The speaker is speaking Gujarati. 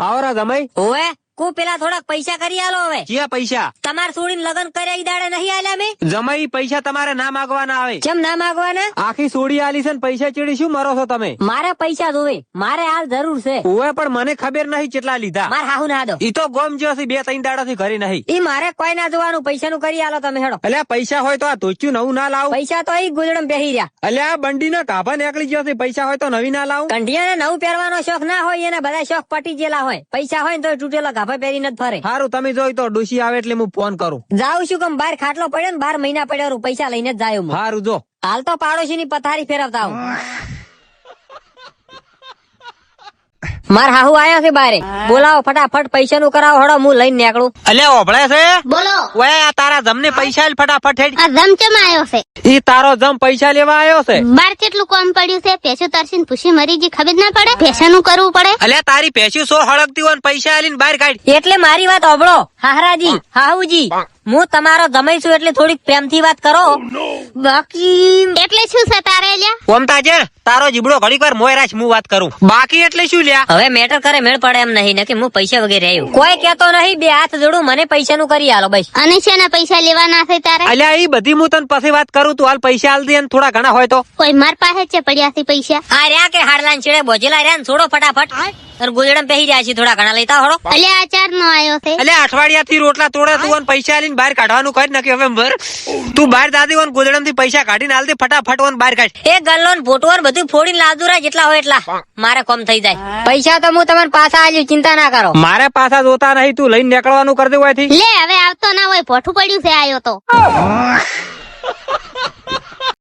આવરા જમાઈ હોવે કુ પેલા થોડાક પૈસા કરી આલો હવે. ક્યાં પૈસા? તમાર સોડીને લગન કર્યા દાડે નહીં આલ્યા મેં? જમાઈ પૈસા તમારે ના માગવાના આવે. કેમ ના માગવાના? આખી સોડી આલી છે ને પૈસા ચીડી શું મરો છો તમે? મારે પૈસા જોવે. મારે હાલ જરૂર છે. ઓવે પણ મને ખબર નહીં કેટલા લીધા. માર હાહુ ના દો. ઈ તો ગોમ જ્યો છે બે ત્રણ દાડા થી ઘરે નહીં. ઈ મારે કોઈ ના જોવાનું. પૈસા નું કરી આલો તમે હેડો. એટલે પૈસા હોય તો આ ધોચ્યું નવું ના લાવું. પૈસા તો ઈ ગુજડમ બેહી રહ્યા. અલ્યા આ બંડી ના કાભા નીકળી ગયો છે પૈસા હોય તો નવી ના લાવું. કંઢિયાને નવું પહેરવાનો શોખ ના હોય એને બધા શોખ પટી ગયેલા હોય. પૈસા હોય ને તો તૂટેલા ગાભા પહેરી નથી ફરે. સારું તમે જોઈ તો ડુસી આવે એટલે હું ફોન કરું. જાઉં છું કેમ બાર ખાટલો પડ્યો ને બાર મહિના પડ્યો પૈસા લઈને જ જાય હું. સારું જો. હાલ તો પાડોશી ની પથારી ફેરવતા હું માર હાહુ આયો છે બારે. બોલાવો ફટાફટ પૈસા નું કરાવો હડો હું લઈને નીકળું. અલે ઓભળે છે? બોલો. ઓય આ તારા જમને પૈસા આલ ફટાફટ હેડ. આ જમચમ આવ્યો છે? ઈ તારો જમ પૈસા લેવા આયો છે? બાર કેટલું કામ પડ્યું છે? પેશું તરસીને પૂછી મરી ગઈ ખબર ના પડે? પેશાનું કરવું પડે? અલે તારી પેશી સો હળગતી હોય ને પૈસા આલીને બહાર કાઢ. એટલે મારી વાત ઓભળો હાહરાજી હાહુજી. હું તમારો જમાઈ છું એટલે થોડીક પ્રેમથી વાત કરો. બાકી એટલે શું છે તારે લ્યા? કોમતા છે તારો જીબડો ઘડીક વાર મોય રાખ હું વાત કરું. બાકી એટલે શું લ્યા? હવે મેટર કરે મેળ પડે એમ નહીં કે હું પૈસા વગેરે આવ્યું કોઈ કેતો નહીં બે હાથ જોડું મને પૈસા નું કરી આલો બસ. અને છે ને પૈસા લેવાના છે તારે? અલ્યા એ બધી હું તને પછી વાત કરું તું હાલ પૈસા હાલ દે ને થોડા ઘણા હોય તો. કોઈ માર પાસે છે પડ્યા છે પૈસા. આ રહ્યા કે હાડલાન છેડે બોજેલા રહ્યા ને છોડો ફટાફટ. અને ગુજડમ પહેરી જાય છે થોડા ઘણા લેતા હળો અલ્યા આચાર નો આવ્યો છે. અલ્યા અઠવાડિયા થી રોટલા તોડે તું અને પૈસા આલીને બહાર કાઢવાનું કરી નાખી હવે મર. તું બહાર દાદી ઓન ગોદડમથી પૈસા કાઢીને હાલ દે ફટાફટ ઓન ને બહાર કાઢ. એ ગલ્લો ને ફોટો ને બધું ફોડીને લાદુરા જેટલા હોય એટલા. મારે કોમ થઈ જાય. પૈસા તો હું તમને પાછા આલ્યું ચિંતા ના કરો. મારે પાછા જોતા નહીં તું લઈને નીકળવાનું કરી દે લે હવે આવતો ના હોય પોઠું પડ્યું છે આયો તો.